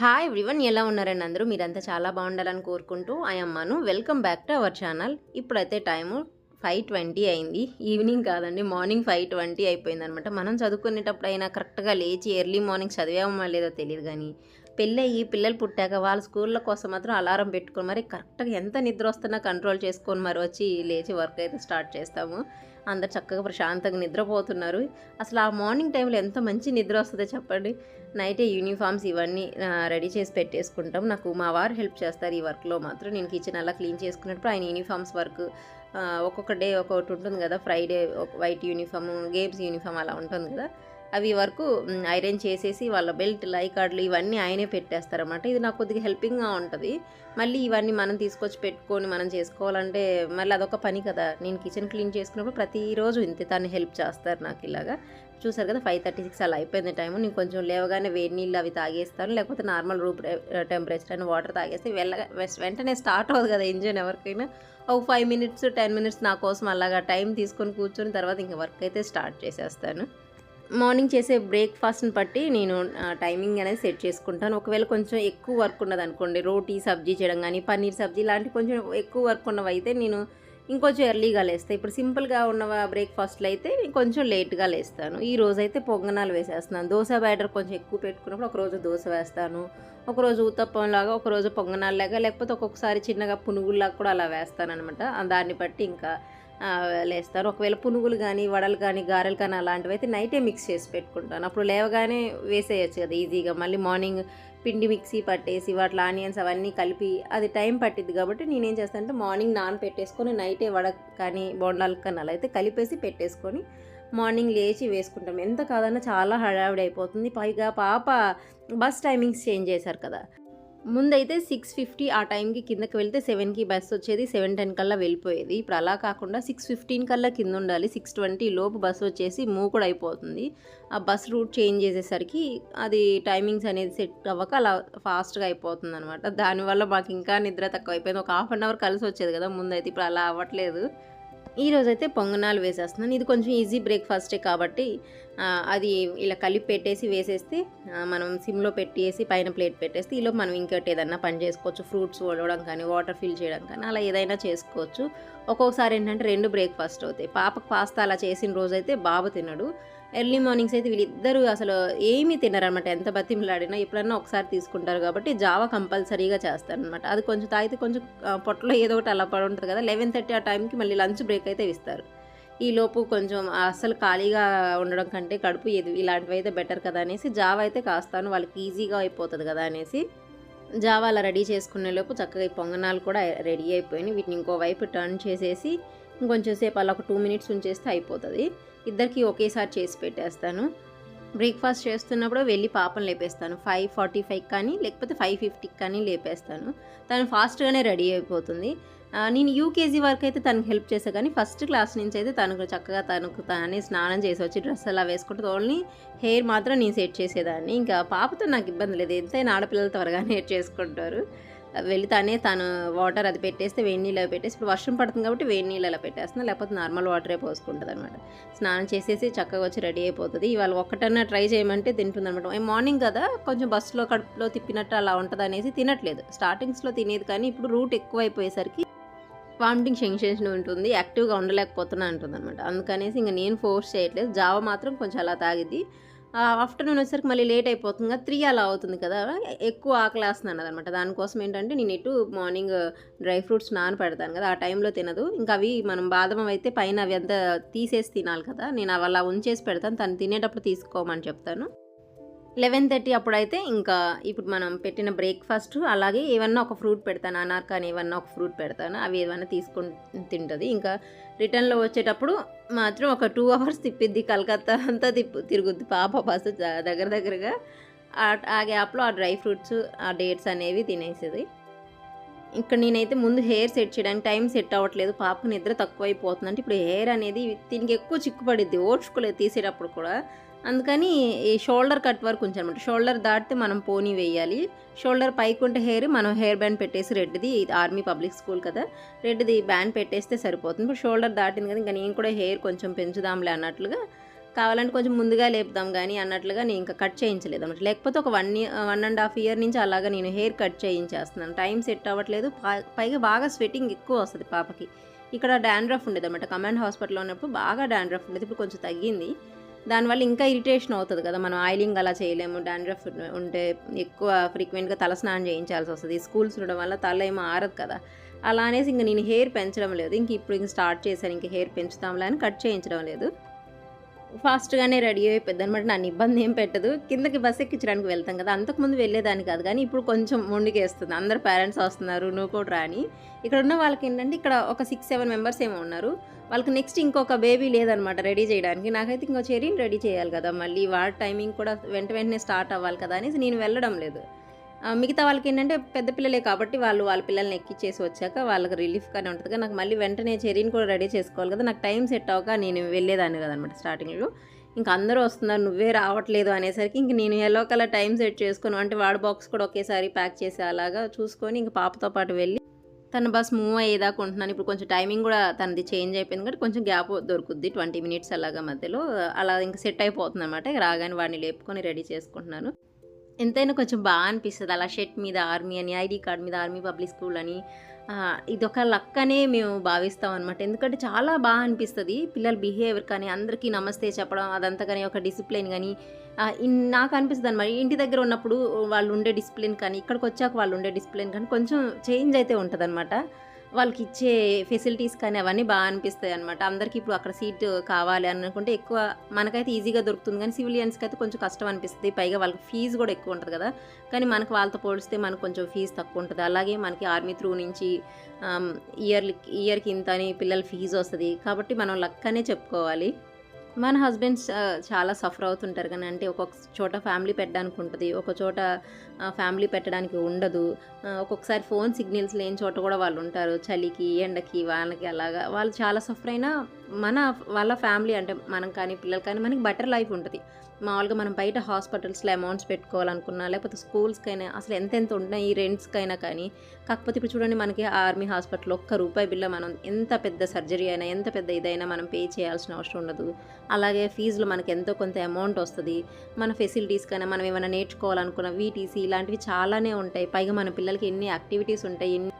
Hi everyone ఎలా ఉన్నారండి అందరూ? మీరంతా చాలా బాగుండాలని కోరుకుంటూ I welcome back to our channel ఇప్పుడైతే టైము ఫైవ్ ట్వంటీ అయింది. ఈవినింగ్ కాదండి మార్నింగ్ ఫైవ్ ట్వంటీ అయిపోయింది అనమాట మనం చదువుకునేటప్పుడు అయినా కరెక్ట్గా లేచి ఎర్లీ మార్నింగ్ చదివామో లేదో తెలియదు కానీ పెళ్ళయి పిల్లలు పుట్టాక వాళ్ళ స్కూళ్ళ కోసం మాత్రం అలారం పెట్టుకొని మరి కరెక్ట్గా ఎంత నిద్ర వస్తున్నా కంట్రోల్ చేసుకొని మరి వచ్చి లేచి వర్క్ అయితే స్టార్ట్ చేస్తాము. అందరు చక్కగా ప్రశాంతంగా నిద్రపోతున్నారు. అసలు ఆ మార్నింగ్ టైంలో ఎంత మంచి నిద్ర వస్తుందో చెప్పండి. నైటే యూనిఫామ్స్ ఇవన్నీ రెడీ చేసి పెట్టేసుకుంటాం. నాకు మా వారు హెల్ప్ చేస్తారు ఈ వర్క్లో మాత్రం. నేను కిచెన్ అలా క్లీన్ చేసుకున్నప్పుడు ఆయన యూనిఫామ్స్ వర్క్ ఒక్కొక్క డే ఒక్కొక్కటి ఉంటుంది కదా. Friday white uniform games uniform అలా ఉంటుంది కదా. అవి వరకు ఐరన్ చేసేసి వాళ్ళ బెల్ట్ లై కార్డులు ఇవన్నీ ఆయనే పెట్టేస్తారన్నమాట. ఇది నాకు కొద్దిగా హెల్పింగ్గా ఉంటుంది. మళ్ళీ ఇవన్నీ మనం తీసుకొచ్చి పెట్టుకొని మనం చేసుకోవాలంటే మళ్ళీ అదొక పని కదా. నేను కిచెన్ క్లీన్ చేసుకున్నప్పుడు ప్రతిరోజు ఇంతే తను హెల్ప్ చేస్తారు నాకు ఇలాగా. చూసారు కదా ఫైవ్ థర్టీ సిక్స్ అలా అయిపోయింది టైము. నేను కొంచెం లేవగానే వేడి నీళ్ళు అవి తాగేస్తాను. లేకపోతే నార్మల్ రూమ్ టెంపరేచర్ అని వాటర్ తాగేస్తే వెళ్ళగా వెంటనే స్టార్ట్ అవ్వదు కదా ఇంజన్ ఎవరికైనా. ఒక ఫైవ్ మినిట్స్ టెన్ మినిట్స్ నా కోసం అలాగా టైం తీసుకొని కూర్చొని తర్వాత ఇంకా వర్క్ అయితే స్టార్ట్ చేసేస్తాను. మార్నింగ్ చేసే బ్రేక్ఫాస్ట్ని బట్టి నేను టైమింగ్ అనేది సెట్ చేసుకుంటాను. ఒకవేళ కొంచెం ఎక్కువ వర్క్ ఉన్నది అనుకోండి రోటీ సబ్జీ చేయడం కానీ పన్నీర్ సబ్జీ ఇలాంటి కొంచెం ఎక్కువ వర్క్ ఉన్నవి అయితే నేను ఇంకొంచెం ఎర్లీగా లేస్తాను. ఇప్పుడు సింపుల్గా ఉన్న బ్రేక్ఫాస్ట్లు అయితే నేను కొంచెం లేట్గా లేస్తాను. ఈ రోజు అయితే పొంగనాలు వేసేస్తున్నాను. దోశ బ్యాటర్ కొంచెం ఎక్కువ పెట్టుకున్నప్పుడు ఒకరోజు దోశ వేస్తాను. ఒకరోజు ఉత్తప్పం లాగా ఒకరోజు పొంగనాలు లాగా లేకపోతే ఒక్కొక్కసారి చిన్నగా పునుగుల్లాగా కూడా అలా వేస్తాను అనమాట దాన్ని బట్టి ఇంకా లేస్తారు. ఒకవేళ పునుగులు కానీ వడలు కానీ గారెలు కానీ అలాంటివి అయితే నైటే మిక్స్ చేసి పెట్టుకుంటాను. అప్పుడు లేవగానే వేసేయచ్చు కదా ఈజీగా మళ్ళీ మార్నింగ్ పిండి మిక్సీ పట్టేసి వాటిలో ఆనియన్స్ అవన్నీ కలిపి అది టైం పట్టిద్ది కాబట్టి నేనేం చేస్తానంటే మార్నింగ్ నాన్ పెట్టేసుకొని నైటే వడ కానీ బోండాలు కానీ అలా అయితే కలిపేసి పెట్టేసుకొని మార్నింగ్ లేచి వేసుకుంటాం. ఎంత కాదన్నా చాలా హడావిడి అయిపోతుంది. పైగా పాప బస్ టైమింగ్స్ చేంజ్ చేశారు కదా. ముందైతే సిక్స్ ఫిఫ్టీ ఆ టైంకి కిందకి వెళ్తే సెవెన్కి బస్ వచ్చేది సెవెన్ టెన్ కల్లా వెళ్ళిపోయేది. ఇప్పుడు అలా కాకుండా సిక్స్ ఫిఫ్టీన్ కల్లా కింద ఉండాలి. సిక్స్ ట్వంటీ లోపు బస్ వచ్చేసి మూకుడు అయిపోతుంది. ఆ బస్ రూట్ చేంజ్ చేసేసరికి అది టైమింగ్స్ అనేది సెట్ అవ్వక అలా ఫాస్ట్గా అయిపోతుంది అనమాట దానివల్ల మాకు ఇంకా నిద్ర తక్కువ అయిపోయింది ఒక హాఫ్ అన్ అవర్ కలిసి వచ్చేది కదా ముందైతే ఇప్పుడు అలా అవ్వట్లేదు. ఈరోజైతే పొంగనాలు వేసేస్తున్నాను. ఇది కొంచెం ఈజీ బ్రేక్ఫాస్టే కాబట్టి అది ఇలా కలిపి పెట్టేసి వేసేస్తే మనం సిమ్లో పెట్టేసి పైన ప్లేట్ పెట్టేస్తే ఈలో మనం ఇంకోటి ఏదన్నా పని చేసుకోవచ్చు. ఫ్రూట్స్ వడవడం కానీ వాటర్ ఫిల్ చేయడం కానీ అలా ఏదైనా చేసుకోవచ్చు. ఒక్కొక్కసారి ఏంటంటే రెండు బ్రేక్ఫాస్ట్ అవుతాయి. పాపకు పాస్తా అలా చేసిన రోజైతే బాబు తినడు. ఎర్లీ మార్నింగ్స్ అయితే వీళ్ళిద్దరూ అసలు ఏమీ తినరనమాట ఎంత బతిమలాడినా ఎప్పుడన్నా ఒకసారి తీసుకుంటారు కాబట్టి జావా కంపల్సరీగా చేస్తారనమాట అది కొంచెం తాగితే కొంచెం పొట్టలో ఏదో ఒకటి అలా పడి ఉంటుంది కదా లెవెన్ థర్టీ ఆ టైంకి మళ్ళీ లంచ్ బ్రేక్ అయితే ఇస్తారు. ఈలోపు కొంచెం అసలు ఖాళీగా ఉండడం కంటే కడుపు ఇలాంటివి అయితే బెటర్ కదా అనేసి జావా అయితే కాస్తాను వాళ్ళకి ఈజీగా అయిపోతుంది కదా అనేసి జావా అలా రెడీ చేసుకునే లోపు చక్కగా ఈ పొంగనాలు కూడా రెడీ అయిపోయినాయి. వీటిని ఇంకో వైపు టర్న్ చేసేసి ఇంకొంచెం సేపు అలా ఒక టూ మినిట్స్ ఉంచేస్తే అయిపోతుంది. ఇద్దరికి ఒకేసారి చేసి పెట్టేస్తాను. బ్రేక్ఫాస్ట్ చేస్తున్నప్పుడు వెళ్ళి పాపను లేపేస్తాను. ఫైవ్ ఫార్టీ ఫైవ్ కానీ లేకపోతే ఫైవ్ ఫిఫ్టీకి కానీ లేపేస్తాను. తను ఫాస్ట్గానే రెడీ అయిపోతుంది. నేను యూకేజీ వరకు అయితే తనకు హెల్ప్ చేసా కానీ ఫస్ట్ క్లాస్ నుంచి అయితే తనకు చక్కగా తనకు తనే స్నానం చేసి వచ్చి డ్రెస్ అలా వేసుకుంటే ఓన్లీ హెయిర్ మాత్రం నేను సెట్ చేసేదాన్ని. ఇంకా పాపతో నాకు ఇబ్బంది లేదు. ఎంతైనా ఆడపిల్లలు త్వరగా చేసుకుంటారు. వెళితానే తను వాటర్ అది పెట్టేస్తే వేడి నీళ్ళు పెట్టేసి ఇప్పుడు వర్షం పడుతుంది కాబట్టి వేడి నీళ్ళు అలా పెట్టేస్తున్నా లేకపోతే నార్మల్ వాటరే పోసుకుంటుంది అనమాట స్నానం చేసేసి చక్కగా వచ్చి రెడీ అయిపోతుంది. ఇవాళ ఒక్కటన్నా ట్రై చేయమంటే తింటుంది అనమాట మార్నింగ్ కదా కొంచెం బస్సులో కడుపులో తిప్పినట్టు అలా ఉంటుంది అనేసి తినట్లేదు. స్టార్టింగ్స్లో తినేది కానీ ఇప్పుడు రూట్ ఎక్కువ అయిపోయేసరికి వామిటింగ్ సెన్సేషన్ ఉంటుంది యాక్టివ్గా ఉండలేకపోతున్నా అంటుంది అనమాట అందుకనేసి ఇంకా నేను ఫోర్స్ చేయట్లేదు. జావ మాత్రం కొంచెం అలా తాగిద్ది. ఆఫ్టర్నూన్ వచ్చేసరికి మళ్ళీ లేట్ అయిపోతుంది కదా త్రీ అలా అవుతుంది కదా ఎక్కువ ఆకలేస్తున్నాను అనమాట దానికోసం ఏంటంటే నేను ఇటు మార్నింగ్ డ్రై ఫ్రూట్స్ నాన పెడతాను కదా ఆ టైంలో తినదు. ఇంకా అవి మనం బాదం అయితే పైన అవి అంతా తీసేసి తినాలి కదా నేను అవి అలా ఉంచేసి పెడతాను తను తినేటప్పుడు తీసుకోమని చెప్తాను. లెవెన్ థర్టీ అప్పుడైతే ఇంకా ఇప్పుడు మనం పెట్టిన బ్రేక్ఫాస్ట్ అలాగే ఏమన్నా ఒక ఫ్రూట్ పెడతాను అనార్ కానీ ఏమన్నా ఒక ఫ్రూట్ పెడతాను అవి ఏమన్నా తీసుకొని తింటుంది. ఇంకా రిటర్న్లో వచ్చేటప్పుడు మాత్రం ఒక టూ అవర్స్ తిప్పిద్ది కలకత్తా అంతా తిప్పు తిరుగుద్ది. పాప బస్సు దగ్గర దగ్గరగా ఆ గ్యాప్లో ఆ డ్రై ఫ్రూట్స్ ఆ డేట్స్ అనేవి తినేసేది. ఇక్కడ నేనైతే ముందు హెయిర్ సెట్ చేయడానికి టైం సెట్ అవ్వట్లేదు. పాపకు నిద్ర తక్కువైపోతుంది అంటే ఇప్పుడు హెయిర్ అనేది దీనికి ఎక్కువ చిక్కుపడిద్ది. ఓడ్చుకోలేదు తీసేటప్పుడు కూడా. అందుకని ఈ షోల్డర్ కట్ వరకు ఉంచనమాట. షోల్డర్ దాటితే మనం పోనీ వేయాలి. షోల్డర్ పైకి ఉంటే హెయిర్ మనం హెయిర్ బ్యాండ్ పెట్టేసి రెడ్ది ఆర్మీ పబ్లిక్ స్కూల్ కదా. రెడ్ది బ్యాండ్ పెట్టేస్తే సరిపోతుంది. ఇప్పుడు షోల్డర్ దాటింది కదా ఇంకా నేను కూడా హెయిర్ కొంచెం పెంచుదాంలే అన్నట్లుగా. కావాలంటే కొంచెం ముందుగా లేపుదాం కానీ అన్నట్లుగా నేను ఇంకా కట్ చేయించలేదు అనమాట లేకపోతే ఒక one year one and half year నుంచి అలాగా నేను హెయిర్ కట్ చేయించేస్తున్నాను. టైం సెట్ అవ్వట్లేదు. పైగా బాగా స్వెట్టింగ్ ఎక్కువ వస్తుంది పాపకి. ఇక్కడ డాండ్రఫ్ ఉండేది అనమాట కమాండ్ హాస్పిటల్లో ఉన్నప్పుడు బాగా డాండ్రఫ్ ఉండేది. ఇప్పుడు కొంచెం తగ్గింది. దానివల్ల ఇంకా ఇరిటేషన్ అవుతుంది కదా. మనం ఆయిలింగ్ అలా చేయలేము. డాండ్రఫ్ ఉంటే ఎక్కువ ఫ్రీక్వెంట్గా తల స్నానం చేయించాల్సి వస్తుంది. స్కూల్స్ ఉండడం వల్ల తల ఏమో ఆరదు కదా. అలా అనేసి ఇంక నేను హెయిర్ పెంచడం లేదు. ఇంక ఇప్పుడు ఇంక స్టార్ట్ చేశాను. ఇంక హెయిర్ పెంచుతాంలే అని కట్ చేయించడం లేదు. ఫాస్ట్గానే రెడీ అయిపోద్ది అనమాట నన్ను ఇబ్బంది ఏం పెట్టదు. కిందకి బస్ ఎక్కించడానికి వెళ్తాం కదా అంతకుముందు వెళ్ళేదాన్ని కాదు కానీ ఇప్పుడు కొంచెం మొండికేస్తుంది అందరు పేరెంట్స్ వస్తున్నారు నువ్వు కూడా రాని ఇక్కడ ఉన్న వాళ్ళకి ఏంటంటే ఇక్కడ ఒక సిక్స్ సెవెన్ మెంబర్స్ ఏమో ఉన్నారు. వాళ్ళకి నెక్స్ట్ ఇంకొక బేబీ లేదనమాట రెడీ చేయడానికి. నాకైతే ఇంకో చెరీని రెడీ చేయాలి కదా. మళ్ళీ వాడి టైమింగ్ కూడా వెంట వెంటనే స్టార్ట్ అవ్వాలి కదా అనేసి నేను వెళ్ళడం లేదు. మిగతా వాళ్ళకి ఏంటంటే పెద్ద పిల్లలే కాబట్టి వాళ్ళు వాళ్ళ పిల్లల్ని ఎక్కిచ్చేసి వచ్చాక వాళ్ళకి రిలీఫ్గానే ఉంటుంది. కదా నాకు మళ్ళీ వెంటనే చెరీని కూడా రెడీ చేసుకోవాలి కదా నాకు టైం సెట్ అవ్వక నేను వెళ్ళేదాన్ని కదనమాట స్టార్టింగ్లో ఇంకా అందరూ వస్తున్నారు నువ్వే రావట్లేదు అనేసరికి ఇంక నేను ఎల్లో కలర్ టైం సెట్ చేసుకుని అంటే వాడు బాక్స్ కూడా ఒకేసారి ప్యాక్ చేసి అలాగా చూసుకొని ఇంక పాపతో పాటు వెళ్ళి తన బస్ మూవ్ అయ్యేదాకా ఉంటున్నాను. ఇప్పుడు కొంచెం టైమింగ్ కూడా తనది చేంజ్ అయిపోయింది కాబట్టి కొంచెం గ్యాప్ దొరుకుద్ది ట్వంటీ మినిట్స్ అలాగా మధ్యలో. అలా ఇంకా సెట్ అయిపోతుంది అనమాట రాగానే వాడిని లేపుకొని రెడీ చేసుకుంటున్నాను. ఎంతైనా కొంచెం బాగా అనిపిస్తుంది. అలా షర్ట్ మీద ఆర్మీ అని ఐడి కార్డ్ మీద ఆర్మీ పబ్లిక్ స్కూల్ అని ఇదొక లక్ అనే మేము భావిస్తాం అనమాట ఎందుకంటే చాలా బాగా అనిపిస్తుంది పిల్లల బిహేవియర్ కానీ అందరికీ నమస్తే చెప్పడం అదంతా కానీ ఒక డిసిప్లిన్ కానీ ఇన్- నాకు అనిపిస్తుంది అనమాట ఇంటి దగ్గర ఉన్నప్పుడు వాళ్ళు ఉండే డిసిప్లిన్ కానీ ఇక్కడికి వచ్చాక వాళ్ళు ఉండే డిసిప్లిన్ కానీ కొంచెం చేంజ్ అయితే ఉంటుంది వాళ్ళకి ఇచ్చే ఫెసిలిటీస్ కానీ అవన్నీ బాగా అనిపిస్తాయి అనమాట అందరికీ ఇప్పుడు అక్కడ సీట్ కావాలి అని అనుకుంటే ఎక్కువ మనకైతే ఈజీగా దొరుకుతుంది. కానీ సివిలియన్స్కి అయితే కొంచెం కష్టం అనిపిస్తుంది. పైగా వాళ్ళకి ఫీజు కూడా ఎక్కువ ఉంటుంది కదా. కానీ మనకు వాళ్ళతో పోలిస్తే మనకు కొంచెం ఫీజు తక్కువ ఉంటుంది. అలాగే మనకి ఆర్మీ త్రూ నుంచి um, ఇయర్లీ ఇయర్కి ఇంత అని పిల్లల ఫీజు వస్తుంది. కాబట్టి మనం లక్ అనే చెప్పుకోవాలి. మన హస్బెండ్స్ చాలా సఫర్ అవుతుంటారు కానీ అంటే ఒక్కొక్క చోట ఫ్యామిలీ పెట్టడానికి ఉంటుంది. ఒక చోట ఫ్యామిలీ పెట్టడానికి ఉండదు. ఒక్కొక్కసారి ఫోన్ సిగ్నల్స్ లేని చోట కూడా వాళ్ళు ఉంటారు. చలికి ఎండకి వాళ్ళకి అలాగా. వాళ్ళు చాలా సఫర్ అయినా మన వాళ్ళ ఫ్యామిలీ అంటే మనం కానీ పిల్లలు కానీ మనకి బెటర్ లైఫ్ ఉంటుంది. మామూలుగా మనం బయట హాస్పిటల్స్లో అమౌంట్స్ పెట్టుకోవాలనుకున్నా లేకపోతే స్కూల్స్కైనా అసలు ఎంతెంత ఉంటున్నాయి ఈ రెంట్స్కైనా కానీ. కాకపోతే ఇప్పుడు చూడండి మనకి ఆర్మీ హాస్పిటల్ ఒక్క రూపాయి బిల్ల మనం ఎంత పెద్ద సర్జరీ అయినా ఎంత పెద్ద ఇదైనా మనం పే చేయాల్సిన అవసరం ఉండదు. అలాగే ఫీజులు మనకి ఎంతో కొంత అమౌంట్ వస్తుంది. మన ఫెసిలిటీస్ కైనా మనం ఏమైనా నేర్చుకోవాలనుకున్న వీటీసీ ఇలాంటివి చాలానే ఉంటాయి. పైగా మన పిల్లలకి ఎన్ని యాక్టివిటీస్ ఉంటాయి ఎన్ని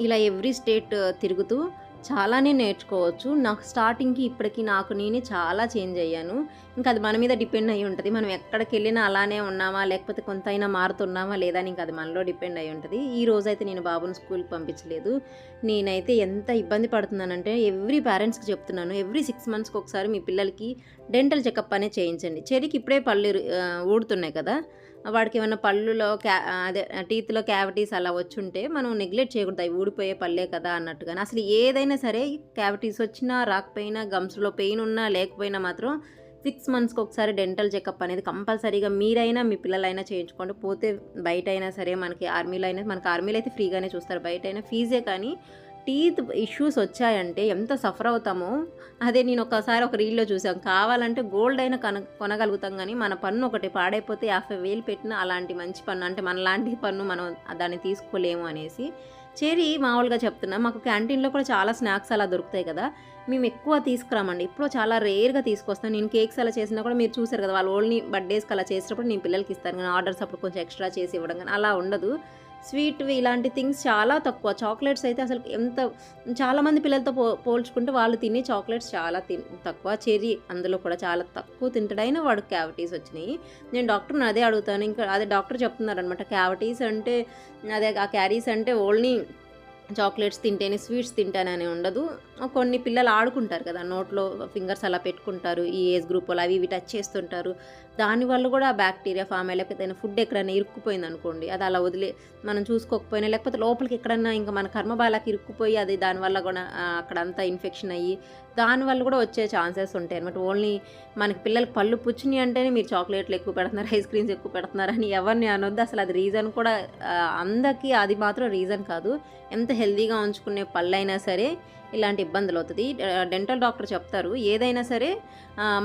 ఇలా ఎవ్రీ స్టేట్ తిరుగుతూ చాలానే నేర్చుకోవచ్చు. నాకు స్టార్టింగ్కి ఇప్పటికి నాకు నేనే చాలా చేంజ్ అయ్యాను. ఇంకా అది మన మీద డిపెండ్ అయి ఉంటుంది. మనం ఎక్కడికి వెళ్ళినా అలానే ఉన్నామా? లేకపోతే కొంత అయినా మారుతున్నామా? లేదా అని ఇంకా అది మనలో డిపెండ్ అయి ఉంటుంది. ఈ రోజైతే నేను బాబుని స్కూల్కి పంపించలేదు. నేనైతే ఎంత ఇబ్బంది పడుతున్నానంటే ఎవ్రీ పేరెంట్స్కి చెప్తున్నాను. ఎవ్రీ సిక్స్ మంత్స్కి ఒకసారి మీ పిల్లలకి డెంటల్ చెకప్ అనే చేయించండి. చెరికి ఇప్పుడే పళ్ళు ఊడుతున్నాయి కదా? వాడికి ఏమైనా పళ్ళులో క్యా అదే టీత్లో క్యావిటీస్ అలా వచ్చుంటే మనం నెగ్లెక్ట్ చేయకూడదు. అవి ఊడిపోయే పళ్ళే కదా అన్నట్టుగానే. అసలు ఏదైనా సరే క్యావిటీస్ వచ్చినా రాకపోయినా గమ్స్లో పెయిన్ ఉన్నా లేకపోయినా మాత్రం సిక్స్ మంత్స్కి ఒకసారి డెంటల్ చెకప్ అనేది కంపల్సరీగా మీరైనా మీ పిల్లలైనా చేయించుకోండి. పోతే బయట అయినా సరే మనకి ఆర్మీలో అయినా మనకి ఆర్మీలో అయితే ఫ్రీగానే చూస్తారు. బయట అయినా ఫీజే కానీ టీత్ ఇష్యూస్ వచ్చాయంటే ఎంత సఫర్ అవుతామో. అదే నేను ఒకసారి ఒక రీల్లో చూసాం కావాలంటే గోల్డ్ అయినా కన కొనగలుగుతాం కానీ మన పన్ను ఒకటి పాడైపోతే యాభై వేలు పెట్టిన అలాంటి మంచి పన్ను అంటే మనలాంటి పన్ను మనం దాన్ని తీసుకోలేము అనేసి. చేరి మామూలుగా చెప్తున్నా మాకు క్యాంటీన్లో కూడా చాలా స్నాక్స్ అలా దొరుకుతాయి కదా. మేము ఎక్కువ తీసుకురామండి. ఇప్పుడు చాలా రేర్గా తీసుకొస్తాం. నేను కేక్స్ అలా చేసినా కూడా మీరు చూసారు కదా వాళ్ళు ఓన్లీ బర్త్డేస్కి అలా చేసినప్పుడు నేను పిల్లలకి ఇస్తాను కానీ ఆర్డర్స్ అప్పుడు కొంచెం ఎక్స్ట్రా చేసి ఇవ్వడం కానీ అలా ఉండదు. స్వీట్వి ఇలాంటి థింగ్స్ చాలా తక్కువ. చాక్లెట్స్ అయితే అసలు ఎంత చాలామంది పిల్లలతో పో పోల్చుకుంటే వాళ్ళు తినే చాక్లెట్స్ చాలా తిన్ తక్కువ. చెరీ అందులో కూడా చాలా తక్కువ తింటాడైనా వాడు క్యావిటీస్ వచ్చినాయి. నేను డాక్టర్ని అదే అడుగుతాను. ఇంకా అదే డాక్టర్ చెప్తున్నారు అనమాట క్యావిటీస్ అంటే అదే ఆ క్యారీస్ అంటే ఓన్లీ చాక్లెట్స్ తింటేనే స్వీట్స్ తింటానని ఉండదు. కొన్ని పిల్లలు ఆడుకుంటారు కదా నోట్లో ఫింగర్స్ అలా పెట్టుకుంటారు ఈ ఏజ్ గ్రూప్ వాళ్ళు అవి ఇవి టచ్ చేస్తుంటారు. దానివల్ల కూడా బ్యాక్టీరియా ఫామ్ అయ్యి లేకపోతే ఏదైనా ఫుడ్ ఎక్కడైనా ఇరుక్కుపోయింది అనుకోండి అది అలా వదిలే మనం చూసుకోకపోయినా లేకపోతే లోపలికి ఎక్కడన్నా ఇంకా మన కర్మబాలకి ఇరుక్కుపోయి అది దానివల్ల కూడా అక్కడంతా ఇన్ఫెక్షన్ అయ్యి దానివల్ల కూడా వచ్చే ఛాన్సెస్ ఉంటాయి అనమాట ఓన్లీ మనకి పిల్లలకి పళ్ళు పుచ్చినాయి అంటేనే మీరు చాక్లెట్లు ఎక్కువ పెడుతున్నారు ఐస్ క్రీమ్స్ ఎక్కువ పెడుతున్నారని ఎవరిని అనొద్దు. అసలు అది రీజన్ కూడా అందరికీ అది మాత్రం రీజన్ కాదు. ఎంత హెల్తీగా ఉంచుకునే పళ్ళు అయినా సరే ఇలాంటి ఇబ్బందులు అవుతుంది. డెంటల్ డాక్టర్ చెప్తారు ఏదైనా సరే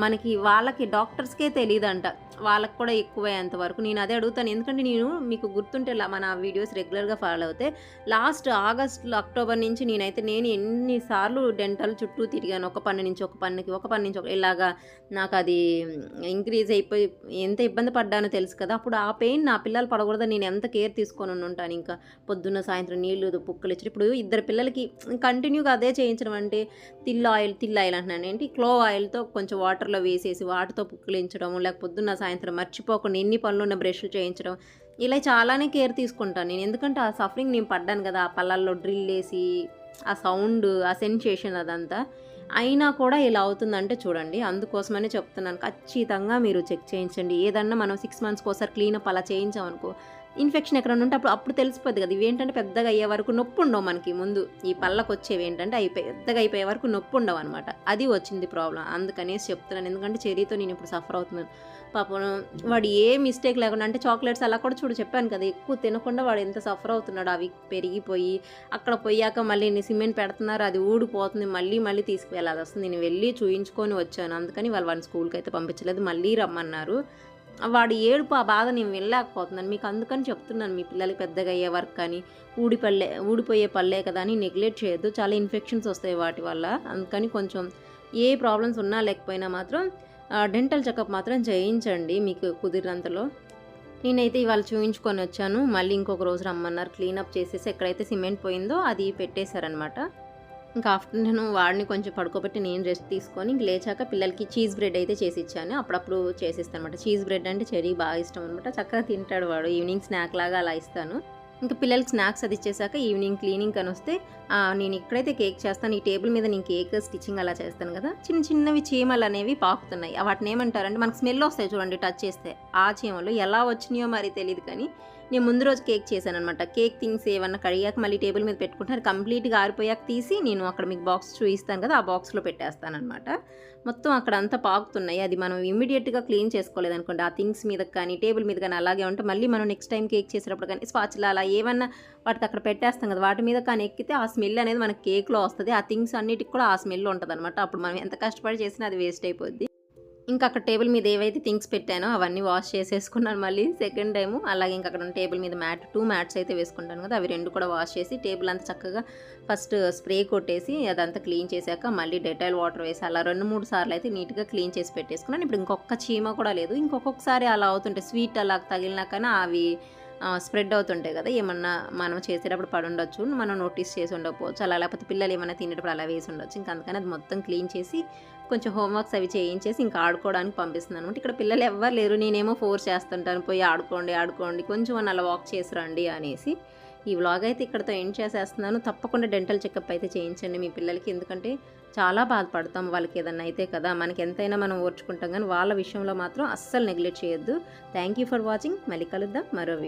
మనకి వాళ్ళకి డాక్టర్స్కే తెలియదంట వాళ్ళకి కూడా ఎక్కువయ్యేంత వరకు. నేను అదే అడుగుతాను ఎందుకంటే నేను మీకు గుర్తుంటే మన వీడియోస్ రెగ్యులర్గా ఫాలో అవుతే లాస్ట్ ఆగస్ట్లో అక్టోబర్ నుంచి నేనైతే నేను ఎన్నిసార్లు డెంటల్ చుట్టూ తిరిగాను. ఒక పన్ను నుంచి ఒక పన్నుకి ఒక పన్ను నుంచి ఒక ఇలాగా నాకు అది ఇంక్రీజ్ అయిపోయి ఎంత ఇబ్బంది పడ్డానో తెలుసు కదా అప్పుడు ఆ పెయిన్ నా పిల్లలు పడకూడదని నేను ఎంత కేర్ తీసుకొని ఉంటాను ఇంకా పొద్దున్న సాయంత్రం నీళ్ళు పుక్కలు ఇచ్చి ఇప్పుడు ఇద్దరు పిల్లలకి కంటిన్యూగా అదే చేయించడం అంటే తిల్ ఆయిల్ తిల్ ఆయిల్ అంటున్నాను. ఏంటి? క్లో ఆయిల్తో కొంచెం వాటర్లో వేసేసి వాటితో పుక్కిలించడం లేకపోతే పొద్దున్న సాయంత్రం మర్చిపోకుండా ఎన్ని పనులు ఉన్న బ్రష్లు చేయించడం ఇలా చాలానే కేర్ తీసుకుంటాను నేను. ఎందుకంటే ఆ సఫరింగ్ నేను పడ్డాను కదా ఆ పళ్ళల్లో డ్రిల్ వేసి ఆ సౌండ్ ఆ సెన్సేషన్ అదంతా అయినా కూడా ఇలా అవుతుందంటే చూడండి. అందుకోసమనే చెప్తున్నాను. ఖచ్చితంగా మీరు చెక్ చేయించండి. ఏదన్నా మనం సిక్స్ మంత్స్కి ఒకసారి క్లీనప్ అలా చేయించామనుకో ఇన్ఫెక్షన్ ఎక్కడ ఉంటే అప్పుడు అప్పుడు తెలిసిపోద్ది కదా. ఇవేంటంటే పెద్దగా అయ్యే వరకు నొప్పి ఉండవు మనకి. ముందు ఈ పళ్ళకు వచ్చేవి ఏంటంటే అయిపోయి పెద్దగా అయిపోయే వరకు నొప్పి ఉండవు అనమాట అది వచ్చింది ప్రాబ్లం అందుకనేసి చెప్తున్నాను. ఎందుకంటే చెరీతో నేను ఇప్పుడు సఫర్ అవుతున్నాను. పాపం వాడు ఏ మిస్టేక్ లేకుండా అంటే చాక్లెట్స్ అలా కూడా చూడు చెప్పాను కదా ఎక్కువ తినకుండా వాడు ఎంత సఫర్ అవుతున్నాడు అవి పెరిగిపోయి అక్కడ పోయాక మళ్ళీ సిమెంట్ పెడుతున్నారు అది ఊడిపోతుంది మళ్ళీ మళ్ళీ తీసుకువెళ్ళాల్సి వస్తుంది. నేను వెళ్ళి చూయించుకొని వచ్చాను. అందుకని వాళ్ళు వాళ్ళని స్కూల్కి అయితే పంపించలేదు. మళ్ళీ రమ్మన్నారు. వాడి ఏడుపు ఆ బాధ నేను వెళ్ళలేకపోతున్నాను మీకు అందుకని చెప్తున్నాను మీ పిల్లలు పెద్దగా అయ్యే వరకు కానీ ఊడిపల్లె ఊడిపోయే పల్లే కదా అని నెగ్లెక్ట్ చేయొద్దు. చాలా ఇన్ఫెక్షన్స్ వస్తాయి వాటి వల్ల. అందుకని కొంచెం ఏ ప్రాబ్లమ్స్ ఉన్నా లేకపోయినా మాత్రం డెంటల్ చెకప్ మాత్రం చేయించండి మీకు కుదిరినంతలో. నేనైతే ఇవాళ చూయించుకొని వచ్చాను. మళ్ళీ ఇంకొక రోజు రమ్మన్నారు. క్లీనప్ చేసేసి ఎక్కడైతే సిమెంట్ పోయిందో అది పెట్టేశారనమాట ఇంకా ఆఫ్టర్నూన్ వాడిని కొంచెం పడుకోబెట్టి నేను రెస్ట్ తీసుకొని ఇంక లేచాక పిల్లలకి చీజ్ బ్రెడ్ అయితే చేసి ఇచ్చాను. అప్పుడప్పుడు చేసిస్తాను అనమాట చీజ్ బ్రెడ్ అంటే చెరీ బాగా ఇష్టం అనమాట. చక్కగా తింటాడు వాడు. ఈవినింగ్ స్నాక్ లాగా అలా ఇస్తాను. ఇంకా పిల్లలకి స్నాక్స్ అది ఇచ్చేసాక ఈవినింగ్ క్లీనింగ్ అని వస్తే నేను ఇక్కడైతే కేక్ చేస్తాను ఈ టేబుల్ మీద నేను కేక్ స్టిచ్చింగ్ అలా చేస్తాను కదా. చిన్న చిన్నవి చీమలు అనేవి పాకుతున్నాయి. వాటిని ఏమంటారంటే మనకు స్మెల్ వస్తాయి చూడండి టచ్ చేస్తే. ఆ చీమలు ఎలా వచ్చినాయో మరి తెలియదు కానీ నేను ముందు రోజు కేక్ చేశాను అనమాట కేక్ థింగ్స్ ఏమన్నా కడిగాక మళ్ళీ టేబుల్ మీద పెట్టుకుంటాను. కంప్లీట్గా ఆరిపోయాక తీసి నేను అక్కడ మీకు బాక్స్ చూపిస్తాను కదా ఆ బాక్స్లో పెట్టేస్తానమాట మొత్తం అక్కడ అంతా పాకుతున్నాయి. అది మనం ఇమీడియట్గా క్లీన్ చేసుకోలేదు అనుకోండి ఆ థింగ్స్ మీద కానీ టేబుల్ మీద కానీ అలాగే ఉంటే మళ్ళీ మనం నెక్స్ట్ టైం కేక్ చేసేటప్పుడు కానీ స్పాచ్లా అలా ఏమన్నా వాటికి అక్కడ పెట్టేస్తాం కదా వాటి మీద కానీ ఎక్కితే ఆ స్మెల్ అనేది మనకి కేక్లో వస్తుంది. ఆ థింగ్స్ అన్నిటికి కూడా ఆ స్మెల్ ఉంటుంది అనమాట అప్పుడు మనం ఎంత కష్టపడి చేసినా అది వేస్ట్ అయిపోద్ది. ఇంకా అక్కడ టేబుల్ మీద ఏవైతే థింగ్స్ పెట్టానో అవన్నీ వాష్ చేసేసుకున్నాను మళ్ళీ సెకండ్ టైము. అలాగే ఇంకా అక్కడ టేబుల్ మీద మ్యాట్ టూ మ్యాట్స్ అయితే వేసుకుంటాను కదా అవి రెండు కూడా వాష్ చేసి టేబుల్ అంతా చక్కగా ఫస్ట్ స్ప్రే కొట్టేసి అదంతా క్లీన్ చేశాక మళ్ళీ డెటాయిల్ వాటర్ వేసి అలా రెండు మూడు సార్లు అయితే నీట్గా క్లీన్ చేసి పెట్టేసుకున్నాను. ఇప్పుడు ఇంకొక చీమ కూడా లేదు. ఇంకొకసారి అలా అవుతుంటే స్వీట్ అలా తగిలినాకనే అవి స్ప్రెడ్ అవుతుంటాయి కదా ఏమన్నా మనం చేసేటప్పుడు పడి ఉండొచ్చు మనం నోటీస్ చేసి ఉండకపోవచ్చు అలా లేకపోతే పిల్లలు ఏమైనా తినేటప్పుడు అలా వేసి ఉండొచ్చు. ఇంకా అందుకని అది మొత్తం క్లీన్ చేసి కొంచెం హోంవర్క్స్ అవి చేయించేసి ఇంకా ఆడుకోవడానికి పంపిస్తున్నాను అనమాట. ఇక్కడ పిల్లలు ఎవ్వరు లేరు నేనేమో ఫోర్స్ చేస్తుంటాను పోయి ఆడుకోండి ఆడుకోండి కొంచెం అని అలా వాక్ చేసి రండి అనేసి. ఈ వ్లాగ్ అయితే ఇక్కడతో ఎండ్ చేసేస్తున్నాను. తప్పకుండా డెంటల్ చెకప్ అయితే చేయించండి మీ పిల్లలకి ఎందుకంటే చాలా బాధపడతాం వాళ్ళకి ఏదన్నా అయితే కదా. మనకి ఎంతైనా మనం ఓర్చుకుంటాం కానీ వాళ్ళ విషయంలో మాత్రం అస్సలు నెగ్లెక్ట్ చేయొద్దు. థ్యాంక్ యూ ఫర్ వాచింగ్ మళ్ళీ కలుద్దాం మరో వీడియో.